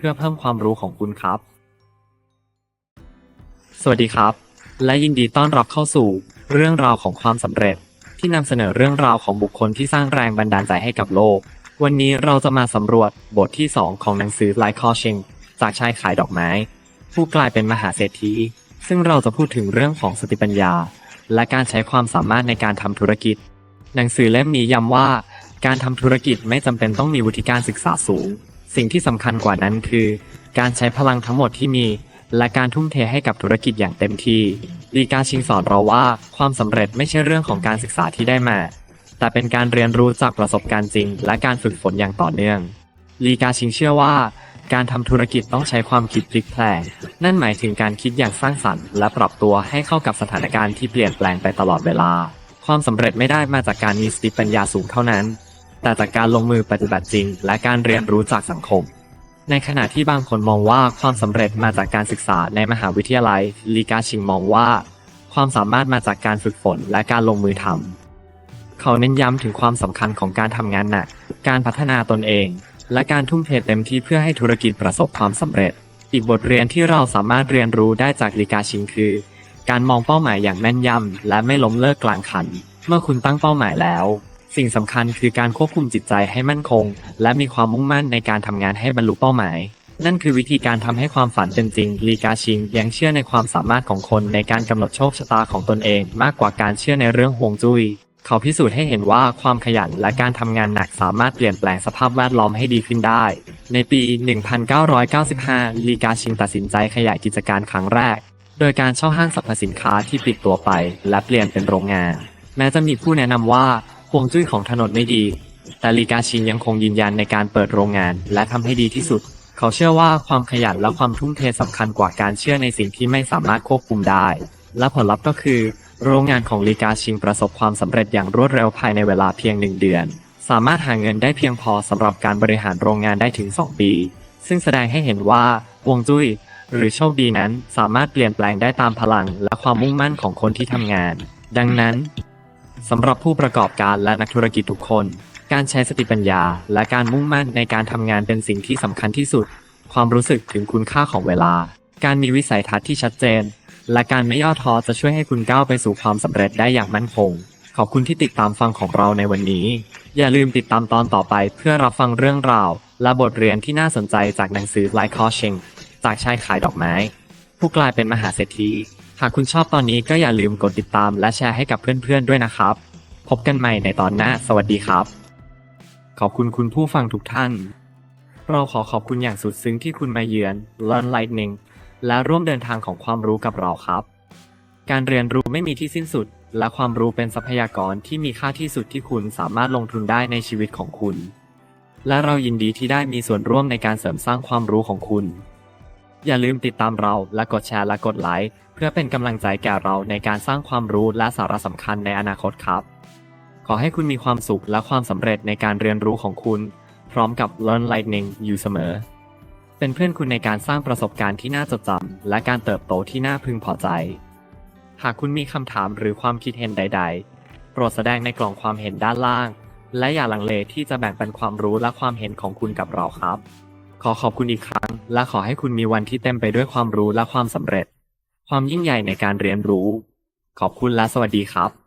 พื่อเพิ่มความรู้ของคุณครับ สวัสดีครับ และยินดีต้อนรับเข้าสู่เรื่องราวของความสำเร็จ ที่นำเสนอเรื่องราวของบุคคลที่สร้างแรงบันดาลใจให้กับโลก วันนี้เราจะมาสำรวจบทที่ 2 ของหนังสือไลคอชิงจากชายขายดอกไม้ ผู้กลายเป็นมหาเศรษฐีซึ่งเราจะพูดถึงเรื่องของสติปัญญา และการใช้ความสามารถในการทำธุรกิจ หนังสือเล่มนี้ย้ำว่า การทำธุรกิจไม่จำเป็นต้องมีวุฒิการศึกษาสูง สิ่งที่สำคัญกว่านั้นคือ การใช้พลังทั้งหมดที่มี และการทุ่มเทให้กับธุรกิจอย่างเต็มที่ลีกาชิงสอนเราว่าความสำเร็จไม่ใช่เรื่องของการศึกษาที่ได้มา แต่เป็นการเรียนรู้จากประสบการณ์จริง และการฝึกฝนอย่างต่อเนื่องลีกาชิงเชื่อว่าการทำธุรกิจต้องใช้ความคิดพลิกแพลง นั่นหมายถึงการคิดอย่างสร้างสรรค์และปรับตัวให้เข้ากับสถานการณ์ที่เปลี่ยนแปลงไปตลอดเวลา ความสำเร็จไม่ได้มาจากการมีสติปัญญาสูงเท่านั้น แต่จากการลงมือปฏิบัติจริง และการเรียนรู้จากสังคม ในขณะที่บางคนมองว่าความสำเร็จมาจากการศึกษาในมหาวิทยาลัยลีกาชิงมองว่า ความสามารถมาจากการฝึกฝนและการลงมือทำเขาเน้นย้ำถึงความสำคัญของการทำงานหนัก การพัฒนาตนเอง และการทุ่มเทเต็มที่เพื่อให้ธุรกิจประสบความสำเร็จ อีกบทเรียนที่เราสามารถเรียนรู้ได้จากลีกาชิงคือ การมองเป้าหมายอย่างแม่นยำและไม่ล้มเลิกกลางคัน เมื่อคุณตั้งเป้าหมายแล้ว สิ่งสำคัญคือการควบคุมจิตใจให้มั่นคง และมีความมุ่งมั่นในการทำงานให้บรรลุเป้าหมาย นั่นคือวิธีการทำให้ความฝันเป็นจริง ลีกาชิงยังเชื่อในความสามารถของคนในการกำหนดโชคชะตาของตนเอง มากกว่าการเชื่อในเรื่องฮวงจุ้ยเขาพิสูจน์ให้เห็นว่าความขยันและการทำงานหนักสามารถเปลี่ยนแปลงสภาพแวดล้อมให้ดีขึ้นได้ ในปี 1995 ลีกาชิงตัดสินใจขยายกิจการครั้งแรก โดยการเช่าห้างสรรพสินค้าที่ปิดตัวไป และเปลี่ยนเป็นโรงงาน แม้จะมีผู้แนะนำว่า ฮวงจุ้ยของถนนไม่ดี แต่ลีกาชิงยังคงยืนยันในการเปิดโรงงาน และทำให้ดีที่สุด เขาเชื่อว่าความขยันและความทุ่มเทสำคัญกว่าการเชื่อในสิ่งที่ไม่สามารถควบคุมได้ และผลลัพธ์ก็คือ โรงงานของลีกาชิงประสบความสำเร็จอย่างรวดเร็วภายในเวลาเพียงหนึ่งเดือน สามารถหาเงินได้เพียงพอสำหรับการบริหารโรงงานได้ถึง 2 ปี ซึ่งแสดงให้เห็นว่าฮวงจุ้ยหรือโชคดีนั้นสามารถเปลี่ยนแปลงได้ตามพลังและความมุ่งมั่นของคนที่ทำงาน ดังนั้น สำหรับผู้ประกอบการและนักธุรกิจทุกคน การใช้สติปัญญา และการมุ่งมั่นในการทำงานเป็นสิ่งที่สำคัญที่สุด ความรู้สึกถึงคุณค่าของเวลา การมีวิสัยทัศน์ที่ชัดเจน และการไม่ย่อท้อจะช่วยให้คุณก้าวไปสู่ความสำเร็จได้อย่างมั่นคง ขอบคุณที่ติดตามฟังของเราในวันนี้ อย่าลืมติดตามตอนต่อไปเพื่อรับฟังเรื่องราว และบทเรียนที่น่าสนใจจากหนังสือ Like Coaching จากชายขายดอกไม้ ผู้กลายเป็นมหาเศรษฐี หากคุณชอบตอนนี้ก็อย่าลืมกดติดตามและแชร์ให้กับเพื่อนๆด้วยนะครับ พบกันใหม่ในตอนหน้า สวัสดีครับ ขอบคุณคุณผู้ฟังทุกท่าน เราขอขอบคุณอย่างสุดซึ้งที่คุณมาเยือน Learn Lightning และร่วมเดินทางของความรู้กับเราครับ การเรียนรู้ไม่มีที่สิ้นสุด และความรู้เป็นทรัพยากรที่มีค่าที่สุดที่คุณสามารถลงทุนได้ในชีวิตของคุณ และเรายินดีที่ได้มีส่วนร่วมในการเสริมสร้างความรู้ของคุณ อย่าลืมติดตามเราและกดแชร์และกดไลค์ เพื่อเป็นกำลังใจแก่เราในการสร้างความรู้และสาระสำคัญในอนาคตครับ ขอให้คุณมีความสุขและความสำเร็จในการเรียนรู้ของคุณ พร้อมกับ Learn Lightning อยู่เสมอ เป็นเพื่อนคุณในการสร้างประสบการณ์ที่น่าจดจำและการเติบโตที่น่าพึงพอใจ หากคุณมีคำถามหรือความคิดเห็นใด ๆ โปรดแสดงในกล่องความเห็นด้านล่าง และอย่าลังเลที่จะแบ่งปันความรู้และความเห็นของคุณกับเราครับ ขอขอบคุณอีกครั้ง และขอให้คุณมีวันที่เต็มไปด้วยความรู้และความสำเร็จ ความยิ่งใหญ่ในการเรียนรู้ ขอบคุณและสวัสดีครับ